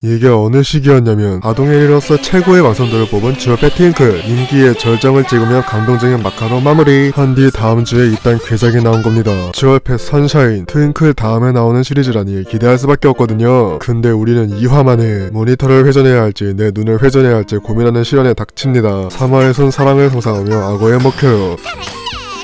이게 어느 시기였냐면 아동애리로서 최고의 완성도를 뽑은 주얼패 팅클 인기의 절정을 찍으며 감동적인 마카로 마무리. 한 뒤 다음 주에 이딴 괴작이 나온 겁니다. 주얼 패 선샤인 트윙클 다음에 나오는 시리즈라니 기대할 수밖에 없거든요. 근데 우리는 2화 만에 모니터를 회전해야 할지 내 눈을 회전해야 할지 고민하는 시련에 닥칩니다. 3화에선 사랑을 상상하며 악어에 먹혀요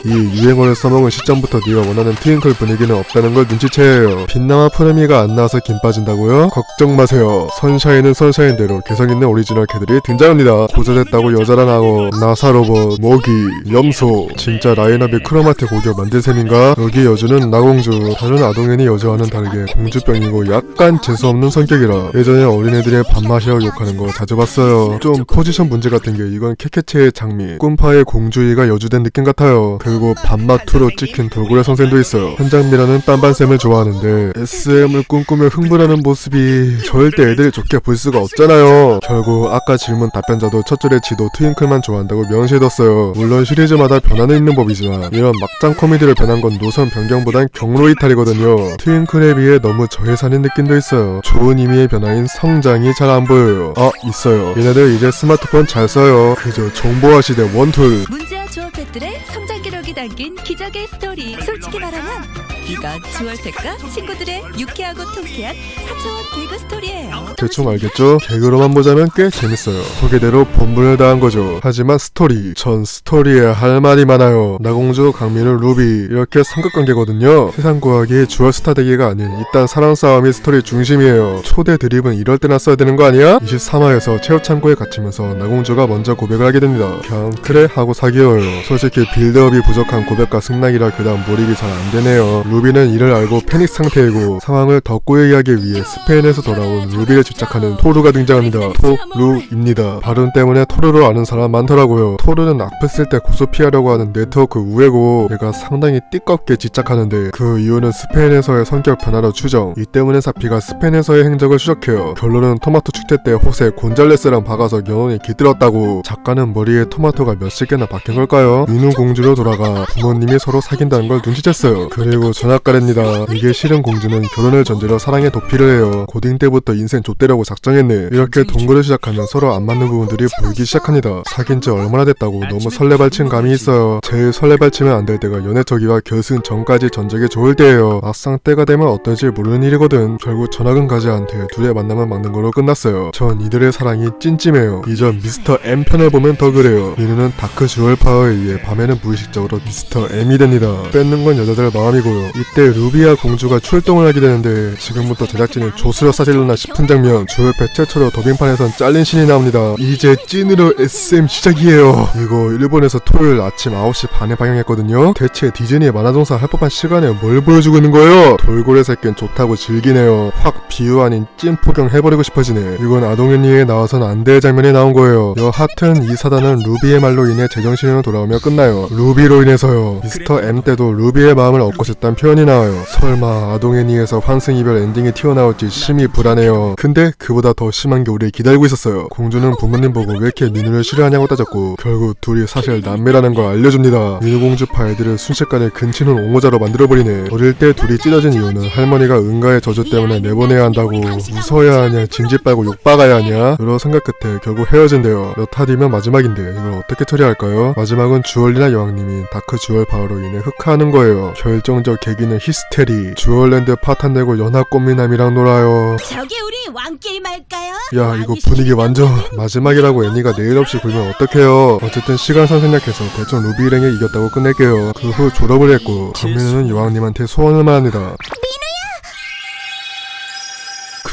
이 유행어를 써먹은 시점부터 네가 원하는 트윙클 분위기는 없다는 걸 눈치채요. 빛나마 푸르미가 안 나와서 김 빠진다고요? 걱정 마세요. 선샤인은 선샤인대로 개성있는 오리지널 캐들이 등장합니다. 고자됐다고 여자란 악어, 나사 로봇, 모기, 염소. 진짜 라인업이 크로마트 고교 만든 셈인가? 여기 여주는 나공주. 다른 아동애니 여자와는 다르게 공주병이고 약간 재수없는 성격이라 예전에 어린애들의 밥맛이라고 욕하는 거 자주 봤어요. 좀 포지션 문제 같은 게 이건 케케체의 장미, 꿈파의 공주이가 여주된 느낌 같아요. 그 리고 밥맛투로 찍힌 돌고래 선생도 있어요. 현장미라는 빤빤쌤을 좋아하는데 SM을 꿈꾸며 흥분하는 모습이 절대 애들이 좋게 볼 수가 없잖아요. 결국 아까 질문 답변자도 첫 줄에 지도 트윙클만 좋아한다고 명시해뒀어요. 물론 시리즈마다 변화는 있는 법이지만 이런 막장 코미디를 변한 건 노선 변경보단 경로 이탈이거든요. 트윙클에 비해 너무 저예산인 느낌도 있어요. 좋은 의미의 변화인 성장이 잘 안 보여요. 아 있어요. 얘네들 이제 스마트폰 잘 써요. 그저 정보화 시대 원툴. 문제 와 주얼펫들의 성장 기록이 담긴 기적의 스토리. 솔직히 말하면 이건 주얼펫과 친구들의 유쾌하고 통쾌한 사차원 개그 스토리예요. 대충 알겠죠? 개그로만 보자면 꽤 재밌어요. 소개대로 본분을 다한 거죠. 하지만 스토리, 전 스토리에 할 말이 많아요. 나공주, 강민우, 루비 이렇게 삼각관계거든요. 세상 구하기 주얼 스타 대기가 아닌 이딴 사랑 싸움이 스토리 중심이에요. 초대 드립은 이럴 때나 써야 되는 거 아니야? 23화에서 체육 창고에 갇히면서 나공주가 먼저 고백을 하게 됩니다. 그냥 그래 하고 사귀어요. 솔직히 빌드업이 부족한 고백과 승낙이라 그다음 몰입이 잘 안 되네요. 루비는 이를 알고 패닉 상태이고 상황을 더 꼬이하기 위해 스페인에서 돌아온 루비를 집착하는 토르가 등장합니다. 토루입니다. 발음 때문에 토르로 아는 사람 많더라고요. 토르는 쓸때 고소 피하려고 하는 네트워크 우회고 얘가 상당히 띠껍게 집착하는데 그 이유는 스페인에서의 성격 변화로 추정. 이 때문에 사피가 스페인에서의 행적을 추적해요. 결론은 토마토 축제 때 호세 곤잘레스랑 박아서 연원이 깃들었다고. 작가는 머리에 토마토가 몇십 개나 박힌 걸까요? 민우 공주로 돌아가 부모님이 서로 사귄다는 걸 눈치챘어요. 그리고 전학가랍니다. 이게 실은 공주는 결혼을 전제로 사랑에 도피를 해요. 고딩 때부터 인생 좆대라고 작정했네. 이렇게 동거를 시작하면 서로 안 맞는 부분들이 보이기 시작합니다. 사귄 지 얼마나 됐다고 너무 설레발친 감이 있어요. 제일 설레발치면 안 될 때가 연애 초기와 결승 전까지 전적이 좋을 때예요. 막상 때가 되면 어떨지 모르는 일이거든. 결국 전학은 가지 않대 둘의 만남은 막는 걸로 끝났어요. 전 이들의 사랑이 찐찜해요. 이전 미스터 M 편을 보면 더 그래요. 민우는 다크 주얼 파워에 의해 밤에는 무의식적으로 미스터 M이 됩니다. 뺏는 건 여자들 마음이고요. 이때 루비아 공주가 출동을 하게 되는데 지금부터 제작진이 조수려 싸질려나 싶은 장면 주얼패 최초로 더빙판에선 잘린 신이 나옵니다. 이제 찐으로 SM 시작이에요. 이거 일본에서 토요일 아침 9시 반에 방영했거든요. 대체 디즈니의 만화동산 할 법한 시간에 뭘 보여주고 있는 거예요? 돌고래 새끼는 좋다고 즐기네요. 확 비유 아닌 찐 포경 해버리고 싶어지네. 이건 아동애니에 나와선 안 될 장면이 나온 거예요. 여하튼 이 사단은 루비의 말로 인해 제정신으로 돌아오며 끝나요. 루비로 인해서요. 미스터 M 때도 루비의 마음을 얻고 싶다는 표현이 나와요. 설마 아동애니에서 환승이별 엔딩이 튀어나올지 심히 불안해요. 근데 그보다 더 심한 게 우리 기다리고 있었어요. 공주는 부모님 보고 왜 이렇게 민우를 싫어하냐고 따졌고 결국 둘이 사실 남매라는 걸 알려줍니다. 민우 공주파 애들을 순식간에 근친은 옹호자로 만들어버리네. 어릴 때 둘이 찢어진 이유는 할머니가 은가의 저주 때문에 내보내야 한다고 웃어야 하냐 진지 빨고 욕 박아야 하냐 여러 생각 끝에 결국 헤어진대요. 몇 화 뒤면 마지막인데 이걸 어떻게 처리할까요? 마지막은 주얼리나 여왕님이 다크 주얼 파워로 인해 흑화하는 거예요. 결정적 계 기는 히스테리. 주얼랜드 파탄 내고 연합 꽃미남이랑 놀아요. 저기 우리 왕게임 할까요? 야 이거 분위기 완전 마지막이라고 애니가 내일 없이 굴면 어떡해요 어쨌든 시간선 생략해서 대충 루비 일행에 이겼다고 끝낼게요 그 후 졸업을 했고 강민우는 여왕님한테 소원을 말합니다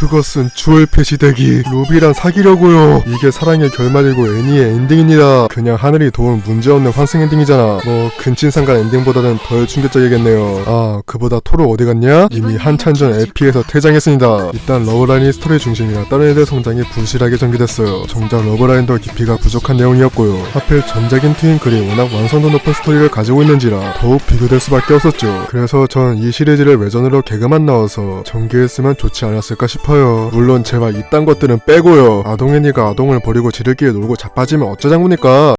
그것은 주얼 패시 되기. 루비랑 사귀려고요. 이게 사랑의 결말이고 애니의 엔딩입니다 그냥 하늘이 도운 문제없는 환승 엔딩이잖아. 뭐 근친상간 엔딩보다는 덜 충격적이겠네요. 아 그보다 토르 어디 갔냐? 이미 한참 전 에피에서 퇴장했습니다. 일단 러브라인이 스토리 중심이라 다른 애들 성장이 부실하게 전개됐어요. 정작 러브라인도 깊이가 부족한 내용이었고요. 하필 전작인 트윙클이 워낙 완성도 높은 스토리를 가지고 있는지라 더욱 비교될 수밖에 없었죠. 그래서 전 이 시리즈를 외전으로 개그만 나와서 전개했으면 좋지 않았을까 싶어요 물론 제발 이딴 것들은 빼고요. 아동애니가 아동을 버리고 지들끼리 놀고 자빠지면 어쩌자입니까